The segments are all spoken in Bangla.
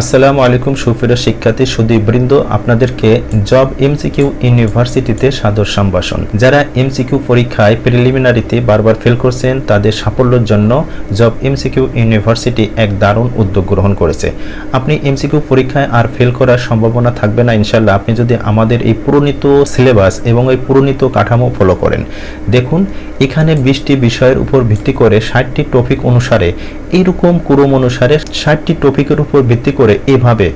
আসসালামু আলাইকুম সুফিরা শিক্ষার্থী, সুদীপবৃন্দ। আপনাদেরকে জব এমসিকিউ ইউনিভার্সিটিতে সাদর সম্ভাষণ। যারা এমসিকিউ পরীক্ষায় প্রিলিমিনারিতে বারবার ফেল করছেন, তাদের সাফল্যের জন্য জব এমসিকিউ ইউনিভার্সিটি এক দারুণ উদ্যোগ গ্রহণ করেছে। আপনি এমসিকিউ পরীক্ষায় আর ফেল করার সম্ভাবনা থাকবে না ইনশাল্লাহ আপনি যদি আমাদের এই পুরনিত সিলেবাস এবং এই পুরনিত কাঠামো ফলো করেন। দেখুন, এখানে বিশটি বিষয়ের উপর ভিত্তি করে ষাটটি টপিক অনুসারে এইরকম ক্রম অনুসারে ষাটটি টপিকের উপর ভিত্তি করে এভাবে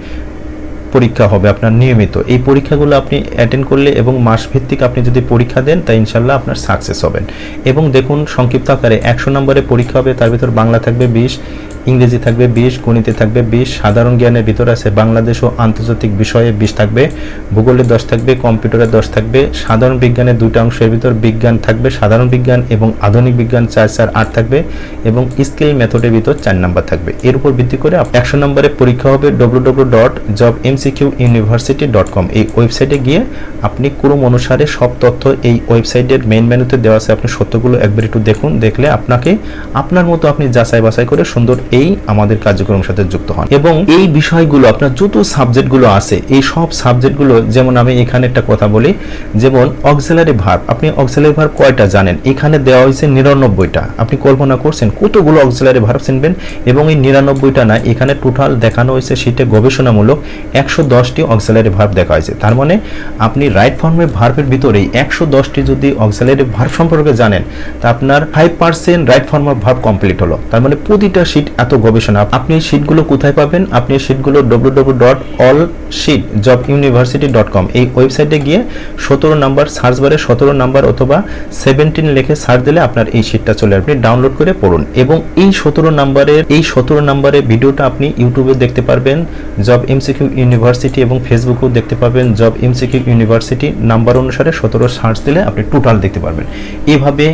পরীক্ষা হবে আপনার নিয়মিত। এই পরীক্ষাগুলো আপনি অ্যাটেন্ড করলে এবং মাস ভিত্তিক আপনি যদি পরীক্ষা দেন, তা ইনশাল্লাহ আপনার সাকসেস হবেন। এবং দেখুন, সংক্ষিপ্ত আকারে একশো নম্বরে পরীক্ষা হবে, তার ভিতর বাংলা থাকবে বিশ ইংরেজি থাকবে, বিশ, গণিতে থাকবে, বিশ, সাধারণ জ্ঞানের ভিতর আছে বাংলাদেশ ও আন্তর্জাতিক বিষয়ে বিশ থাকবে, ভূগোলে দশ থাকবে, কম্পিউটারে দশ থাকবে, সাধারণ বিজ্ঞানের দুটো অংশের ভিতর বিজ্ঞান থাকবে, সাধারণ বিজ্ঞান এবং আধুনিক বিজ্ঞান চার চার, আট থাকবে এবং স্কিল মেথডের ভিতর চার নাম্বার থাকবে। এর উপর ভিত্তি করে একশো নম্বরে পরীক্ষা হবে W W dot job MCQ university dot com এই ওয়েবসাইটে গিয়ে আপনি ক্রম অনুসারে সব তথ্য এই ওয়েবসাইটের মেন মেনুতে দেওয়া আছে। আপনি সত্যগুলো একবার একটু দেখুন, দেখলে আপনাকে, আপনার মতো আপনি যাচাই বাছাই করে সুন্দর এই আমাদের কার্যক্রমের সাথে যুক্ত হন। এবং এই বিষয়গুলো, আপনার যত সাবজেক্টগুলো আছে, এই সব সাবজেক্টগুলো, যেমন আমি এখানে একটা কথা বলি, যেমন অক্সিলারি ভার্ব। আপনি অক্সিলারি ভার্ব কয়টা জানেন? এখানে দেওয়া হয়েছে নিরানব্বইটা। আপনি কল্পনা করছেন কতগুলো অক্সিলারি ভার্ব চিনবেন? এবং এই নিরানব্বইটা না, এখানে টোটাল দেখানো হয়েছে শীটে গবেষণামূলক একশো দশটি অক্সিলারি ভার্ব দেখা হয়েছে। তার মানে আপনি রাইট ফর্মের ভার্বের ভিতরেই একশো দশটি যদি অক্সিলারি ভার্ব সম্পর্কে জানেন, তা আপনার five percent right form of verb complete হলো। তার মানে প্রতিটা শীট এত গবেষণা, আপনি শীটগুলো কোথায় পাবেন? আপনি শীটগুলো W W dot all sheet job university dot com এই ওয়েবসাইটে গিয়ে সতেরো নাম্বার সার্চ বারে সতেরো নাম্বার অথবা সেভেন্টিন লিখে সার্চ দিলে আপনার এই শীটটা চলে আপনি ডাউনলোড করে পড়ুন। এবং এই সতেরো নাম্বারের এই সতেরো নাম্বারের ভিডিওটা আপনি ইউটিউবে দেখতে পারবেন জব এমসিকিউ ইউনিভার্সিটি এবং ফেসবুকেও দেখতে পাবেন জব এমসিকিউ ইউনিভার্সিটি নাম্বার অনুসারে সতেরো সার্চ দিলে আপনি টোটাল দেখতে পারবেন। এভাবে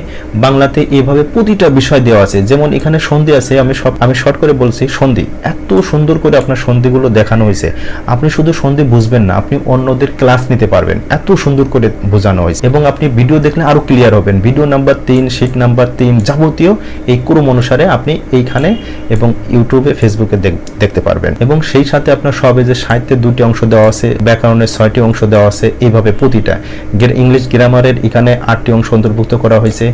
বাংলাতে এভাবে প্রতিটা বিষয় দেওয়া আছে। যেমন এখানে সন্ধি আছে, আমি সব আমি শর্ট করে বলছি, সন্ধি। এত সুন্দর করে আপনার সন্ধিগুলো দেখানো হয়েছে। আপনি শুধু সন্ধি বুঝবেন না, আপনি অন্যদের ক্লাস নিতে পারবেন। এত সুন্দর করে বোঝানো হয়েছে। এবং আপনি ভিডিও দেখলে আরও ক্লিয়ার হবেন। ভিডিও নাম্বার তিন শিট নাম্বার তিন যাবতীয় এই ক্রম অনুসারে আপনি এইখানে এবং ইউটিউবে ফেসবুকে দেখতে পারবেন। এবং সেই সাথে আপনার সবে যে সাহিত্যের দুটি অংশ দেওয়া আছে, ব্যাকরণের ছয়টি অংশ দেওয়া আছে, এইভাবে প্রতিটা। ইংলিশ গ্রামারের এখানে আটটি অংশ অন্তর্ভুক্ত করা হয়েছে।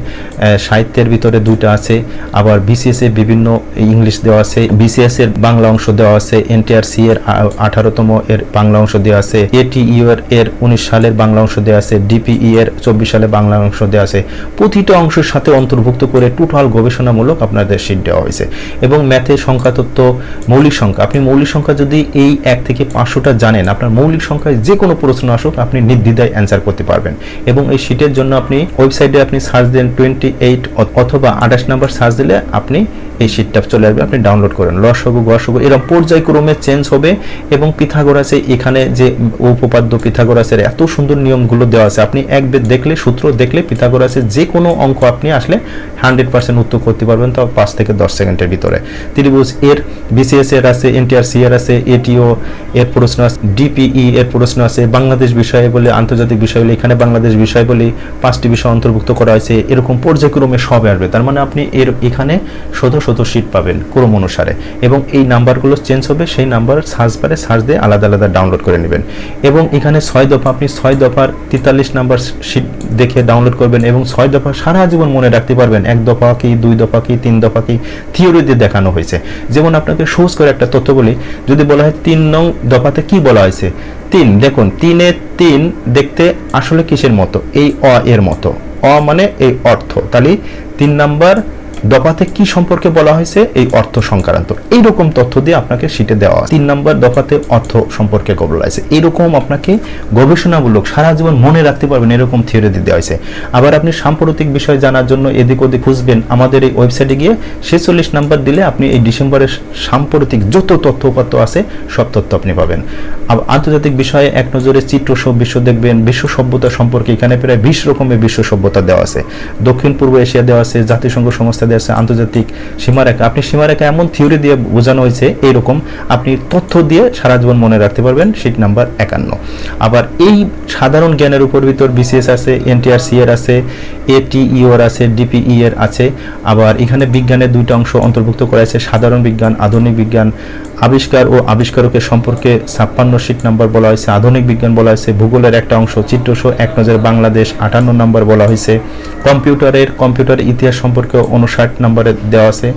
সাহিত্যের ভিতরে দুইটা আছে। আবার বিসিএস এ বিভিন্ন ইংলিশ দেওয়া আছে বিসিএস এর বাংলা অংশ দেওয়া আছে এনটিআরসি এর আঠারোতম এর বাংলা অংশ দেওয়া আছে এটিইউ এর এর উনিশ সালের বাংলা অংশ দেওয়া আছে ডিপিই এর চব্বিশ সালে বাংলা অংশ দেওয়া আছে। প্রতিটা অংশের সাথে অন্তর্ভুক্ত করে টোটাল গবেষণামূলক আপনাদের শীট দেওয়া হয়েছে। এবং ম্যাথে সংখ্যা তত্ত্ব মৌলিক সংখ্যা, আপনি মৌলিক সংখ্যা যদি এই এক থেকে পাঁচশোটা জানেন, আপনার মৌলিক সংখ্যায় যে কোনো প্রশ্ন আসুক, আপনি নির্দ্বিধায় অ্যান্সার করতে পারবেন। এবং এই শীটের জন্য আপনি ওয়েবসাইটে আপনি সার্চ দেন টোয়েন্টি এইট অথবা আঠাশ নাম্বার সার্চ দিলে আপনি এই শীটটা চলে আসবে, আপনি ডাউনলোড করেন লসগু গসগু, এরকম পর্যায়ক্রমে চেঞ্জ হবে এবং পিথাগোরাসে এখানে যে উপপাদ্য পিথাগোরাসের এত সুন্দর নিয়মগুলো দেওয়া আছে, আপনি এক বেদ দেখলে, সূত্র দেখলে পিথাগোরাসের যে কোনো অঙ্ক আপনি আসলে হান্ড্রেড পার্সেন্ট উত্তর করতে পারবেন তাও পাঁচ থেকে দশ সেকেন্ডের ভিতরে। ত্রিভুজ এর বিসিএস এর আছে এনটিআরসি এর আছে এটিও এর প্রশ্ন আছে ডিপিই এর প্রশ্ন আছে, বাংলাদেশ বিষয়ে বলে, আন্তর্জাতিক বিষয় বলে, এখানে বাংলাদেশ বিষয় বলে পাঁচটি বিষয় অন্তর্ভুক্ত করা হয়েছে, এরকম পর্যায়ক্রমে সব আসবে। তার মানে আপনি এর এখানে শত শত সিট পাবেন ক্রম অনুসারে। এবং এই নাম্বারগুলো চেঞ্জ হবে, সেই নাম্বার সার্চ বারে সার্চ দিয়ে আলাদা আলাদা ডাউনলোড করে নেবেন। এবং এখানে ছয় দফা, আপনি ছয় দফার তেতাল্লিশ নাম্বার সিট দেখে ডাউনলোড করবেন এবং ছয় দফা সারা জীবন মনে রাখতে পারবেন, এক দফা কি, দুই দফা কি, তিন দফা কি থিওরি দিয়ে দেখানো হয়েছে। যেমন আপনাকে সহজ করে একটা তথ্য বলি, যদি বলা হয় তিন নং দফাতে কি বলা হয়েছে? তিন, দেখুন, তিনে তিন দেখতে আসলে কিসের মতো? এই অ এর মতো। অ মানে এই অর্থ। তাহলে তিন নাম্বার দফাতে কি সম্পর্কে বলা হয়েছে? এই অর্থ সংক্রান্ত। এইরকম তথ্য দিয়ে আপনাকে শীটে দেওয়া তিন নাম্বার দফাতে অর্থ সম্পর্কে বলা হয়েছে এরকম আপনাকে গবেষণামূলক সারা জীবন মনে রাখতে পারবেন, এরকম থিওরি দেওয়া হয়েছে। আবার আপনি সাম্প্রতিক বিষয় জানার জন্য এদিক ওদিক খুঁজবেন, আমাদের এই ওয়েবসাইটে গিয়ে ছেচল্লিশ নাম্বার দিলে আপনি এই ডিসেম্বরের সাম্প্রতিক যত তথ্য উপাত্ত আছে, সব তথ্য আপনি পাবেন। আন্তর্জাতিক বিষয়ে এক নজরে চিত্র সব বিশ্ব দেখবেন, বিশ্ব সভ্যতা সম্পর্কে এখানে প্রায় বিশ রকমের বিশ্ব সভ্যতা দেওয়া আছে। দক্ষিণ পূর্ব এশিয়া দেওয়া আছে, জাতিসংঘ সংস্থা দেওয়া আন্তর্জাতিক সীমারেখা। আপনি সীমারেখা এমন থিওরি দিয়ে বোঝানো হয়েছে, এইরকম আপনি তথ্য দিয়ে সারা জীবন মনে রাখতে পারবেন সিট নাম্বার একান্ন। আবার এই সাধারণ জ্ঞানের উপর ভিতর বিসিএস আছে এনটিআরসি এর আছে এটিইওর আছে ডিপিই এর আছে। আবার এখানে বিজ্ঞানের দুইটা অংশ অন্তর্ভুক্ত করা আছে সাধারণ বিজ্ঞান, আধুনিক বিজ্ঞান। আবিষ্কার ও আবিষ্কারকের সম্পর্কে ছাপ্পান্ন শীট নাম্বার বলা হয়েছে, আধুনিক বিজ্ঞান বলা হয়েছে, ভূগোলের একটা অংশ, চিত্রসহ এক নজর বাংলাদেশ আটান্ন নাম্বার বলা হয়েছে। কম্পিউটারের, কম্পিউটার ইতিহাস সম্পর্কে উনষাট নম্বরে দেওয়া আছে।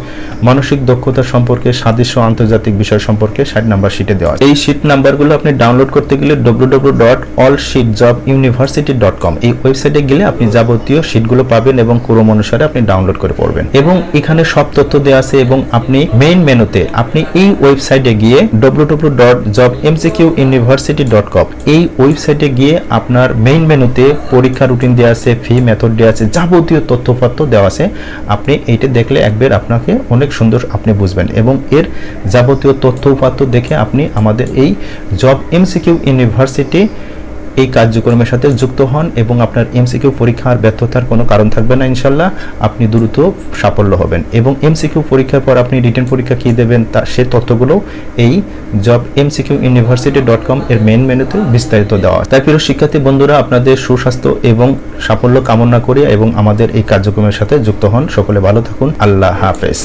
মানসিক দক্ষতা সম্পর্কে সাদৃশ্য আন্তর্জাতিক বিষয় সম্পর্কে ষাট নাম্বার শিটে দেওয়া এই শিট নাম্বারগুলো আপনি ডাউনলোড করতে গেলে W W dot all sheet job university dot com এই ওয়েবসাইটে গেলে আপনি যাবতীয় শিটগুলো পাবেন এবং ক্রম অনুসারে আপনি ডাউনলোড করে পড়বেন। এবং এখানে সব তথ্য দেওয়া আছে এবং আপনি মেইন মেনুতে আপনি এই ওয়েবসাইটে গিয়ে W W dot job MCQ university dot com এই ওয়েবসাইটে গিয়ে আপনার মেইন মেনুতে পরীক্ষা রুটিন দেওয়া আছে ফি মেথড দেওয়া আছে, যাবতীয় তথ্যপত্র দেওয়া আছে। আপনি এইটা দেখলে একবার আপনাকে অনেক সুন্দর আপনি বুঝবেন এবং এর যাবতীয় তথ্য উপাত্ত দেখে আপনি আমাদের এই জব এমসিকিউ ইউনিভার্সিটি এই কার্যক্রমের সাথে যুক্ত হন এবং আপনার এমসিকিউ পরীক্ষার ব্যর্থতার কোনো কারণ থাকবে না, ইনশাল্লাহ। আপনি দ্রুত সাফল্য হবেন এবং এমসিকিউ পরীক্ষার পর আপনি রিটার্ন পরীক্ষা কী দেবেন, তা সে তথ্যগুলো এই job MCQ university dot com এর মেন মেনুতে বিস্তারিত দেওয়া। তাই প্রিয় শিক্ষার্থী বন্ধুরা, আপনাদের সুস্বাস্থ্য এবং সাফল্য কামনা করি এবং আমাদের এই কার্যক্রমের সাথে যুক্ত হন। সকলে ভালো থাকুন। আল্লাহ হাফেজ।